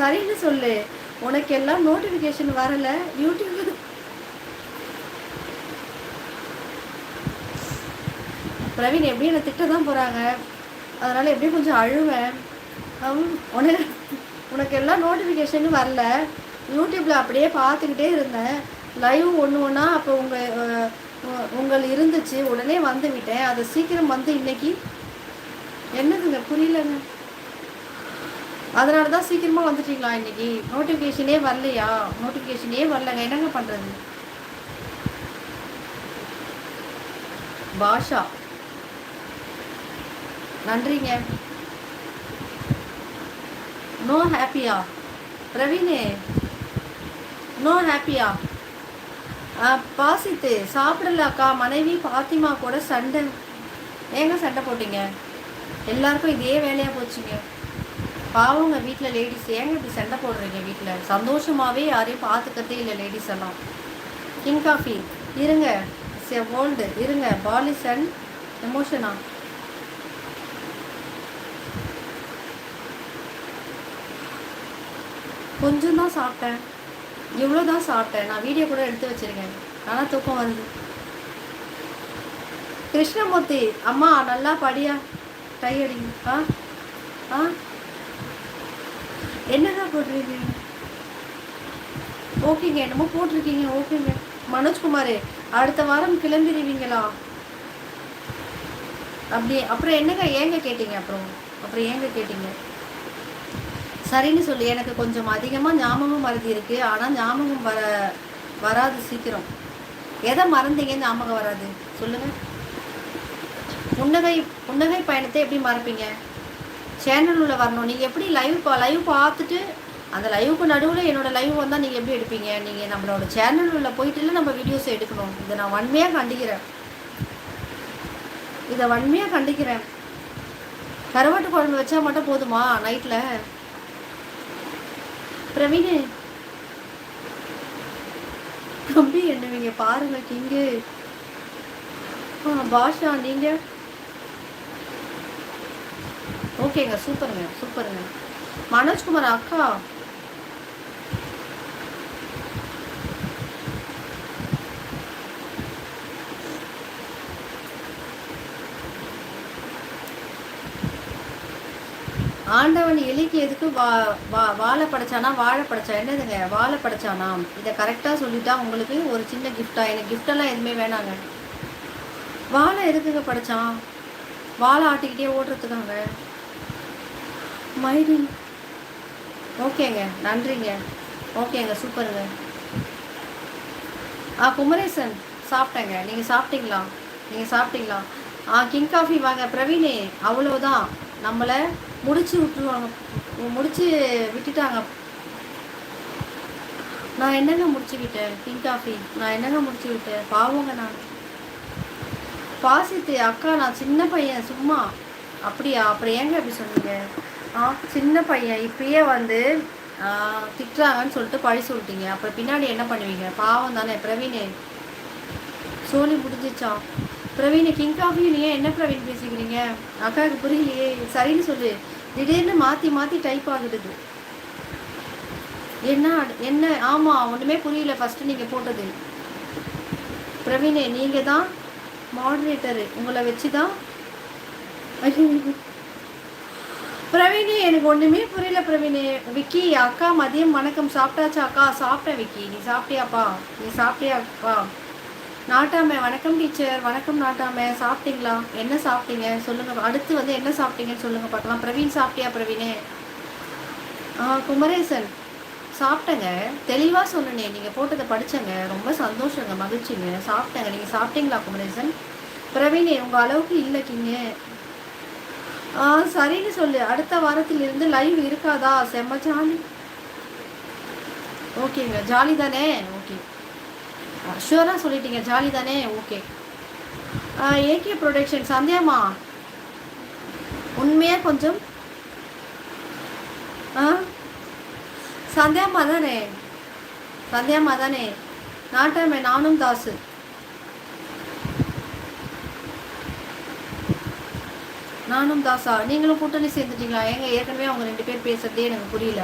சரின்னு சொல்லு. உனக்கு எல்லாம் நோட்டிஃபிகேஷன் வரல யூடியூப் பிரவீன் எப்படியும் என்னை திட்ட தான் போகிறாங்க அதனால் எப்படியும் கொஞ்சம் அழுவேன். உனக்கு உனக்கு எல்லாம் நோட்டிஃபிகேஷனும் வரல. யூடியூப்பில் அப்படியே பார்த்துக்கிட்டே இருந்தேன். லைவ் ஒன்று ஒன்றா அப்போ உங்கள் உங்கள் இருந்துச்சு. உடனே வந்து விட்டேன் அது சீக்கிரம் வந்து இன்னைக்கு. என்னதுங்க? புரியலங்க. அதனால தான் சீக்கிரமாக வந்துட்டீங்களா இன்னைக்கு? நோட்டிஃபிகேஷனே வரலையா? நோட்டிஃபிகேஷனே வரலங்க. என்னங்க பண்ணுறது பாஷா. நன்றிங்க. நோ ஹாப்பியா பிரவீனே. நோ ஹாப்பியா பாசித்து சாப்பிடல அக்கா மனைவி பாத்திமா கூட சண்டை. ஏங்க சண்டை போட்டீங்க? எல்லாருக்கும் இதே வேலையாக போச்சுங்க. பாவங்க வீட்டில் லேடிஸ் ஏங்க இப்படி சண்டை போடுறீங்க வீட்டில் சந்தோஷமாகவே யாரையும் பார்த்துக்கிறதே இல்லை லேடிஸ் எல்லாம். கிங் காஃபி இருங்க. ஓல்டு இருங்க. பாலிஸ் அண்ட் எமோஷனா கொஞ்சம் தான் சாப்பிட்டேன். இவ்வளோ தான் சாப்பிட்டேன். நான் வீடியோ கூட எடுத்து வச்சிருக்கேன். ஆனால் தூக்கம் வருது. கிருஷ்ணமூர்த்தி அம்மா நல்லா படியா? டை அடிங்க ஆ? ஆ? என்னங்க போட்டிருக்கீங்க ஓகேங்க என்னமோ போட்டிருக்கீங்க ஓகேங்க. மனோஜ்குமார் அடுத்த வாரம் கிளம்பிடுவீங்களா? அப்படி அப்புறம் என்னங்க ஏங்க கேட்டீங்க அப்புறம்? அப்புறம் ஏங்க கேட்டீங்க? சரின்னு சொல்லி எனக்கு கொஞ்சம் அதிகமாக ஞாபகம் மறதி இருக்கு ஆனால் ஞாபகம் வர வராது சீக்கிரம். எதை மறந்தீங்க ஞாபகம் வராது? சொல்லுங்க. புன்னகை புன்னகை பயணத்தை எப்படி மறப்பீங்க? சேனல் உள்ள வரணும். நீங்கள் எப்படி லைவ் பா லைவ் பார்த்துட்டு அந்த லைவுக்கு நடுவில் என்னோடய லைவ் வந்தால் நீங்கள் எப்படி எடுப்பீங்க? நீங்கள் நம்மளோட சேனல் உள்ள போயிட்டுல நம்ம வீடியோஸ் எடுக்கணும். இதை நான் வன்மையாக கண்டிக்கிறேன். இதை வன்மையாக கண்டிக்கிறேன். கருவாட்டு குழம்பு வச்சா மட்டும் போதுமா நைட்டில் பிரவீன். தம்பி என்னவீங்க பாருங்க கிங்கு. பாஷா நீங்கள் ஓகேங்க சூப்பருங்க சூப்பருங்க. மனோஜ்குமார் அக்கா. ஆண்டவன் எலிக்கு எதுக்கு வா வா வாழை படைச்சானா வாழை படைச்சா? என்னதுங்க? வாழை படைச்சானா? இதை கரெக்டாக சொல்லிட்டா உங்களுக்கு ஒரு சின்ன கிஃப்டா எனக்கு கிஃப்டெல்லாம் எதுவுமே வேணாங்க. வாழை எதுக்குங்க படைச்சான்? வாழை ஆட்டிக்கிட்டே ஓடுறதுக்காங்க மைடி ஓகேங்க நன்றிங்க. ஓகேங்க சூப்பருங்க. ஆ குமரேசன் சாப்பிட்டேங்க. நீங்கள் சாப்பிட்டீங்களா? நீங்கள் சாப்பிட்டீங்களா? ஆ கிங் காஃபி வாங்க பிரவீனே அவ்வளோதான் நம்மளை முடிச்சு விட்டுருவாங்க. முடிச்சு விட்டுட்டாங்க. நான் என்னங்க முடிச்சு விட்டேன் கிங் காஃபி? நான் என்னங்க முடிச்சு விட்டேன்? பாவங்க நான். பாசித்து அக்கா நான் சின்ன பையன் சும்மா. அப்படியா? அப்புறம் ஏங்க அப்படி சொன்னீங்க? ஆ சின்ன பையன் இப்பயே வந்து திட்டுறாங்கன்னு சொல்லிட்டு பழி சொல்லிட்டீங்க. அப்புறம் பின்னாடி என்ன பண்ணுவீங்க? பாவம் தானே பிரவீனே. சோனி முடிஞ்சிச்சா பிரவீன் கிங் காஃபி நீ ஏன் என்ன பிரவீன் பேசிக்கிறீங்க? அக்காவுக்கு புரியலையே. சரின்னு சொல்லு. திடீர்னு மாற்றி மாற்றி டைப் ஆகுது. என்ன என்ன? ஆமாம் ஒன்றுமே புரியல ஃபஸ்ட்டு நீங்கள் போட்டது. பிரவீனே நீங்கள் தான் மாடரேட்டரு உங்களை வச்சு தான் பிரவீனே எனக்கு ஒன்றுமே புரியல பிரவீனே. விக்கி அக்கா மதியம் வணக்கம். சாப்பிட்டாச்சா அக்கா? சாப்பிட்டேன் விக்கி. நீ சாப்பிட்டியாப்பா? நீ சாப்பிட்டியாப்பா? நாட்டாமை வணக்கம் டீச்சர். வணக்கம் நாட்டாமை. சாப்பிட்டீங்களா? என்ன சாப்பிட்டீங்க? சொல்லுங்க. அடுத்து வந்து என்ன சாப்பிட்டீங்கன்னு சொல்லுங்க பார்க்கலாம். பிரவீன் சாப்பிட்டியா பிரவீனே? ஆ குமரேசன். சாப்பிட்டேங்க. தெளிவாக சொன்னனே. நீங்கள் போட்டதை படித்தேங்க ரொம்ப சந்தோஷங்க மகிழ்ச்சிங்க. சாப்பிட்டேங்க. நீங்கள் சாப்பிட்டீங்களா குமரேசன்? பிரவீனே உங்கள் அளவுக்கு இல்லை கிங்க ஆ சரின்னு சொல்லு. அடுத்த வாரத்தில் இருந்து லைவ் இருக்காதா? செம்ம ஜாலி. ஓகேங்க ஜாலி தானே? ஓகே ஷுவராக சொல்லிட்டீங்க ஜாலி தானே? ஓகே ஏகே ப்ரொடக்ஷன் சந்தியாமா உண்மையாக கொஞ்சம்? ஆ? சந்தியாமா தானே? சந்தியாமா தானே? நாட்டமே நானும் தாசு. நானும் தாசா நீங்களும் கூட்டணி சேர்ந்துட்டீங்களா? ஏங்க ஏற்கனவே அவங்க ரெண்டு பேர் பேசுறதே எனக்கு புரியல.